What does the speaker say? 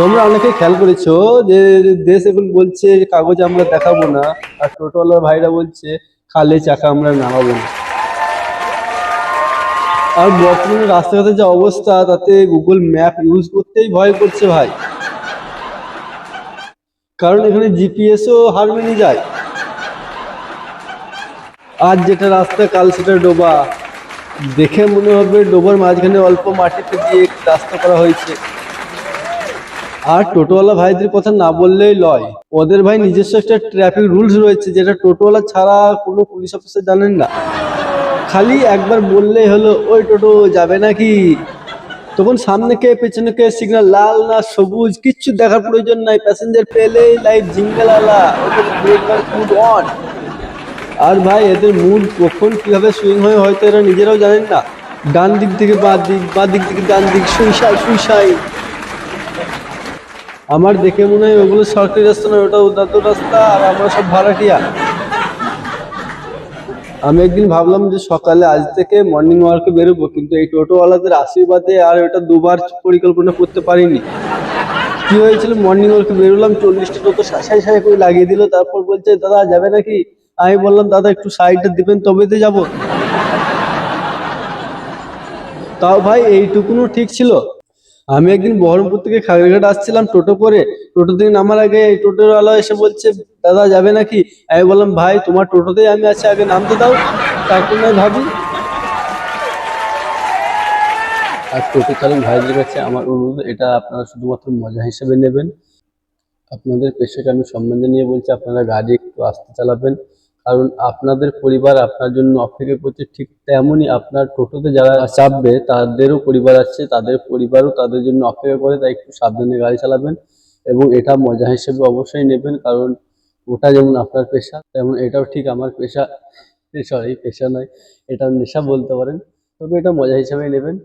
তোমরা অনেকে খেয়াল করেছ যে দেশ এখন বলছে কাগজ আমরা দেখাবো না, আর ভাইরা বলছে, খালে চাকা আমরা নামাবো না। আর বর্তমানে রাস্তাঘাটের যে অবস্থা, তাতে গুগল ম্যাপ ইউজ করতেই ভয় করছে ভাই। কারণ এখানে জিপিএসও হার মেনে যায়। আজ যেটা রাস্তা, কাল সেটা ডোবা। দেখে মনে হবে ডোবার মাঝখানে অল্প মাটিতে দিয়ে রাস্তা করা হয়েছে। আর টোটোওয়ালা ভাইদের কথা না বললেই লয়। ওদের ভাই নিজস্ব একটা ট্রাফিক রুলস রয়েছে, যেটা টোটোওয়ালা ছাড়া কোনো পুলিশ অফিসার জানেন না। খালি একবার বললেই হলো, ওই টোটো যাবে নাকি? তখন সামনে কে, পেছনে কে সিগনাল লাল না সবুজ, কিচ্ছু দেখার প্রয়োজন নাই। প্যাসেঞ্জার পেলেই লাইট জিঙ্গেল আলা। ওদের ব্রেক অন আর ভাই, এদের মুড কখন কীভাবে সুইং হয় হয়তো এরা নিজেরাও জানেন না। ডান দিক থেকে বাঁ দিক বাঁ দিক থেকে ডান দিক সুইসাই সুইসাই আমার দেখে মনে হয় ওগুলো সরকারি রাস্তা নয়, ওটা উদাত্ত রাস্তা, আর আমরা সব ভাড়াটিয়া। আমি একদিন ভাবলাম যে সকালে আজ থেকে মর্নিং ওয়ার্কে বেরোবো, কিন্তু এই টোটোওয়ালাদের আশীর্বাদে আর ওটা দুবার পরিকল্পনা করতে পারিনি। কি হয়েছিল? মর্নিং ওয়ার্কে বেরোলাম, চল্লিশটা টোটো সাসাই সাসাই করে লাগিয়ে দিল, তারপর বলছে, দাদা, যাবে নাকি? আমি বললাম, দাদা, একটু সাইডটা দিবেন, তবে তো যাব। তাও ভাই, এইটুকুনও ঠিক ছিল। আমি একদিন বহরমপুর থেকে খাগড়াঘাট আসছিলাম টোটো করে। টোটো থেকে নামার আগে এই টোটোওয়ালা এসে বলছে, দাদা, যাবে নাকি? আমি বললাম, ভাই, তোমার টোটোতেই আমি আছি, আগে নামতে দাও, তারপর নয় ভাবি। আর টোটো চালক ভাইদের কাছে আমার অনুরোধ, এটা আপনারা শুধুমাত্র মজা হিসেবে নেবেন। আপনাদের পেশাকে আমি সম্মান জানিয়ে বলছি, আপনারা গাড়ি একটু আস্তে চালাবেন। কারণ আপনাদের পরিবার আপনার জন্য অপেক্ষা করছে ঠিক তেমনই আপনার টোটোতে যারা চাপবে তাদেরও পরিবার আছে তাদের পরিবারও তাদের জন্য অপেক্ষা করে, তাই একটু সাবধানে গাড়ি চালাবেন এবং এটা মজা হিসেবে অবশ্যই নেবেন কারণ ওটা যেমন আপনার পেশা, তেমন এটাও ঠিক আমার পেশা সরি পেশা নয় এটা নেশা বলতে পারেন। তবে এটা মজা হিসেবে নেবেন।